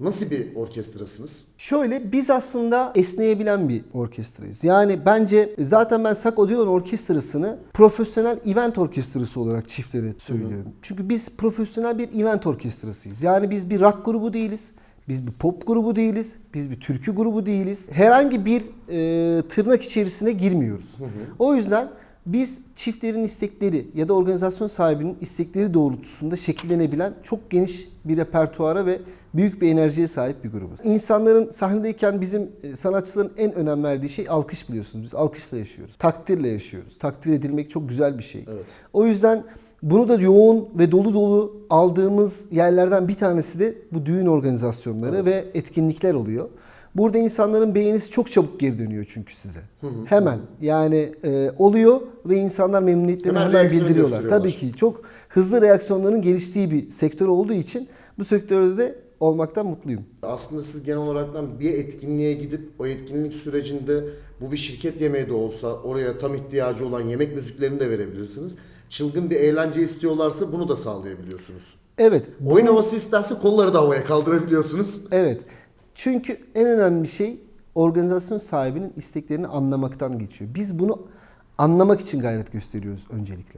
Nasıl bir orkestrasınız? Şöyle biz aslında esneyebilen bir orkestrayız. Yani bence zaten ben Sak Odeon Orkestrası'nı profesyonel event orkestrası olarak çiftlere söylüyorum. Çünkü biz profesyonel bir event orkestrasıyız. Yani biz bir rock grubu değiliz. Biz bir pop grubu değiliz. Biz bir türkü grubu değiliz. Herhangi bir e, tırnak içerisine girmiyoruz. O yüzden biz çiftlerin istekleri ya da organizasyon sahibinin istekleri doğrultusunda şekillenebilen çok geniş bir repertuara ve büyük bir enerjiye sahip bir grubuz. İnsanların sahnedeyken bizim e, sanatçıların en önem verdiği şey alkış biliyorsunuz. Biz alkışla yaşıyoruz. Takdirle yaşıyoruz. Takdir edilmek çok güzel bir şey. Evet. O yüzden bunu da yoğun ve dolu dolu aldığımız yerlerden bir tanesi de bu düğün organizasyonları Evet. ve etkinlikler oluyor. Burada insanların beğenisi çok çabuk geri dönüyor çünkü size. Hemen yani e, oluyor ve insanlar memnuniyetlerini Hemen hemen, bildiriyorlar. Tabii ki çok hızlı reaksiyonların geliştiği bir sektör olduğu için bu sektörde de olmaktan mutluyum. Aslında siz genel olarak bir etkinliğe gidip o etkinlik sürecinde bu bir şirket yemeği de olsa oraya tam ihtiyacı olan yemek müziklerini de verebilirsiniz. Çılgın bir eğlence istiyorlarsa bunu da sağlayabiliyorsunuz. Evet. Oyun havası isterse kolları da havaya kaldırabiliyorsunuz. Evet. Çünkü en önemli şey organizasyon sahibinin isteklerini anlamaktan geçiyor. Biz bunu anlamak için gayret gösteriyoruz öncelikle.